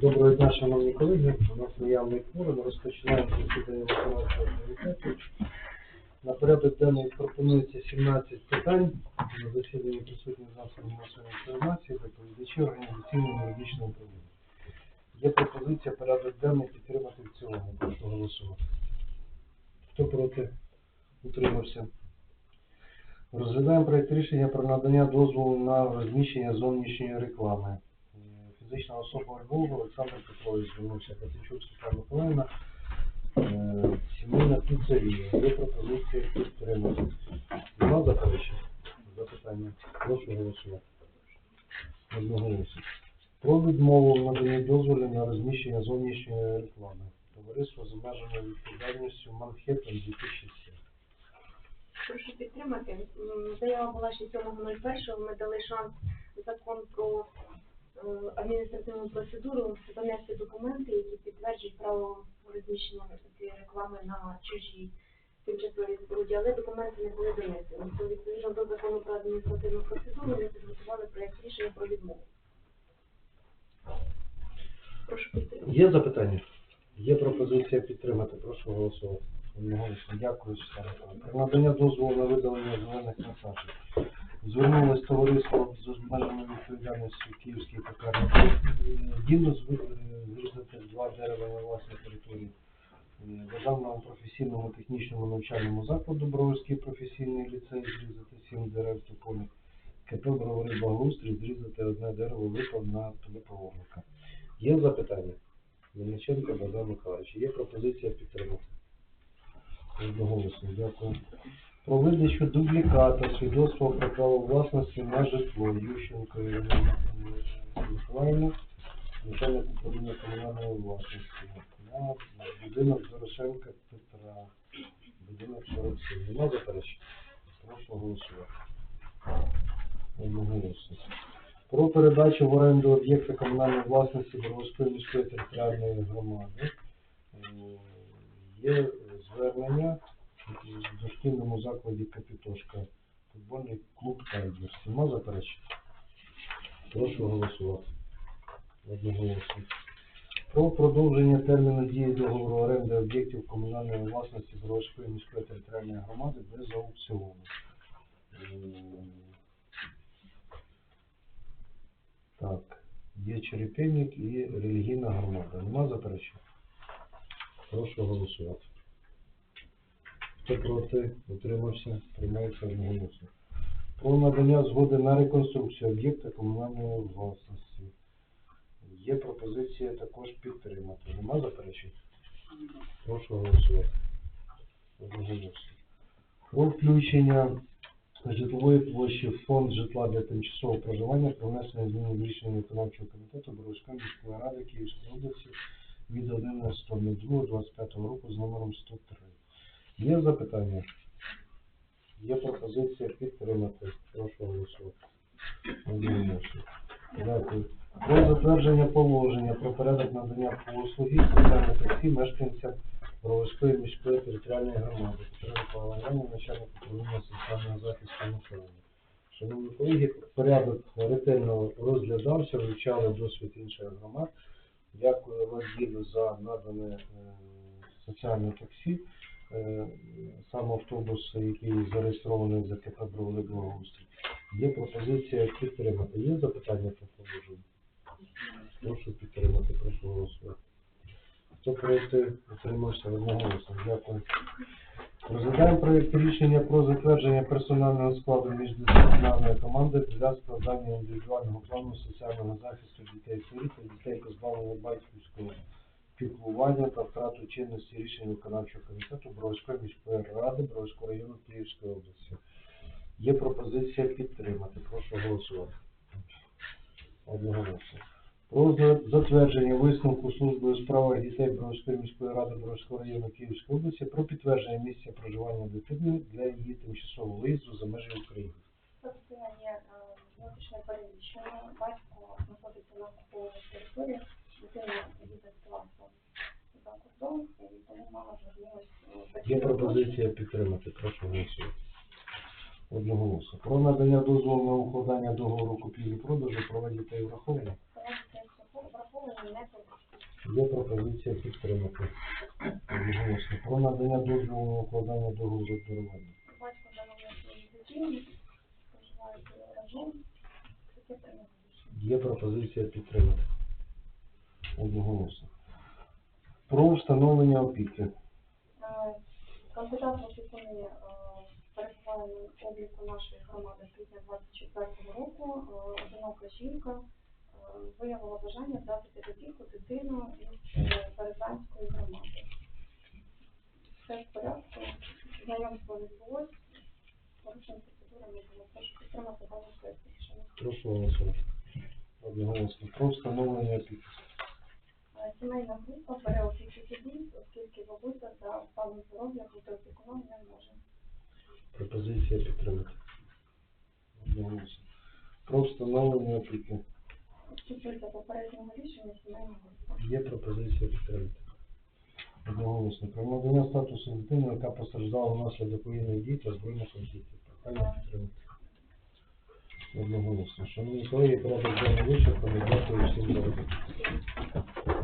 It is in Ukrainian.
Доброго дня, шановні колеги. У нас наявний кворум. Розпочинаємо засідання виконавчого комітету. На порядок денний пропонується 17 питань. На засіданні присутні засоби масової інформації, доповідачі організаційного юридичного управління. Є пропозиція порядок денний підтримати в цілому. Прошу голосувати. Хто проти? Утримався. Розглядаємо проєкт рішення про надання дозволу на розміщення зовнішньої реклами. Е, Фізична особа Львова Олександр Петрович звернувся Патичук Світлана Миколаївна. Е, Сімейна піцерія. Є пропозиція підтримати. Нема заперечень? Запитання. Прошу голосувати. Одноголосно. Про відмову в наданні дозволу на розміщення зовнішньої реклами. Товариство з обмеженою відповідальністю Манхеттен 2007. Прошу підтримати. Заява була ще 7.01. Ми дали шанс закон про е, адміністративну процедуру занести документи, які підтверджують право розміщення цієї реклами на чужій тимчасовій споруді, але документи не були донесені. То відповідно до закону про адміністративну процедуру ми підготували проєкт рішення про відмову. Прошу підтримати. Є запитання? Є пропозиція підтримати. Прошу голосувати. Одноголосно. Дякую, Про надання дозволу на видалення зелених насаджень. Звернулось товариство з обмеженою відповідальністю Київський пекарні. Дійсно зрізати два дерева на власній території. Е, Державному професійному технічному навчальному закладу Броварський професійний ліцей зрізати сім дерев тополі. КП Бровари Благоустрій зрізати одне дерево виклад на Пилипа Є запитання? Мельниченко Богдан Миколаївич. Є пропозиція підтримати. Одноголосно, дякую. Про видачу дубліката свідоцтва про право власності на житло Ющенко Ірина Миколаївна, начальник управління комунальної власності. Будинок Дорошенка Петра. Будинок 47. Нема заперечень? Прошу голосувати. Одноголосно. Про передачу в оренду об'єкта комунальної власності Боровської міської територіальної громади. Е, Є звернення в дошкільному закладі Капітошка. Футбольний клуб Тайгер. Нема заперечень? Прошу голосувати. Одноголосно. Про продовження терміну дії договору оренди об'єктів комунальної власності Боровської міської територіальної громади без аукціону. Так, є черепинник і релігійна громада. Нема заперечень? Прошу голосувати. Хто проти, утримався, приймається одноголосно. Про надання згоди на реконструкцію об'єкта комунальної власності. Є пропозиція також підтримати. Нема заперечень? Прошу голосувати. Про включення житлової площі в фонд житла для тимчасового проживання про внесення змін в рішення виконавчого комітету Боровської міської ради Київської області від 11.02.25 року з номером 103. Є запитання? Є пропозиція підтримати. Прошу голосувати. Дякую. Про затвердження положення про порядок надання послуги соціальних таксі мешканцям Броварської міської територіальної громади. Петро Павловна, начальник управління соціального захисту населення. Шановні колеги, порядок ретельно розглядався, вивчали досвід інших громад. Дякую Ваділу за надане е, соціальне таксі. Е, сам автобус, який зареєстрований за КП Бровари Благоустрій. Є пропозиція підтримати. Є запитання по положенню? Прошу підтримати, прошу голосувати. Хто проти отримався одноголосно? Дякую. Розглядаємо проєкт рішення про затвердження персонального складу міждисциплінарної команди для складання індивідуального плану соціального захисту дітей сиріт та дітей позбавлених батьківського піклування та втрату чинності рішень виконавчого комітету Бровської міської ради Бровського району Київської області. Є пропозиція підтримати. Прошу голосувати. Одноголосно. Про за- затвердження висновку служби у справах дітей Бровської міської ради Бровського району Київської області про підтвердження місця проживання дитини для її тимчасового виїзду за межі України. Тобто є внутрішнє переміщення, батько знаходиться на окупованій території, дитина їде з класу за кордон, і тому мама звернулась е, Є пропозиція підтримати. Прошу голосувати. Одноголосно. Про надання дозволу на укладання договору купівлі-продажу права дітей враховано. Є пропозиція підтримати. Одноголосно. Про надання дозволу на укладання договору дарування. Батько своїх дитини, проживають разом. Є пропозиція підтримати. Одноголосно. Про встановлення опіки. Е, Кандидат в опікуни е, перебуває на обліку нашої громади з квітня 24 року. Е, Одинока жінка е, виявила бажання під опіку дитину із е, Березанської громади. Все в порядку. Знайомство відбулось. Порушень процедури не було. Прошу підтримати дану рішення. Прошу голосувати. Одноголосно. Про встановлення опіки. Е, Сімейна група бере опіку собі, оскільки бабуся за станом здоров'я бути опікуном не може. Пропозиція підтримати. Одноголосно. Про встановлення опіки. Стосується попереднього рішення сімейна. Є пропозиція підтримати. Одноголосно. Про надання статусу дитини, яка постраждала внаслідок воєнних дій та збройних конфліктів. Прохання підтримати. Одноголосно. Шановні колеги, порядок денний вичерпаний. Дякую всім за роботу.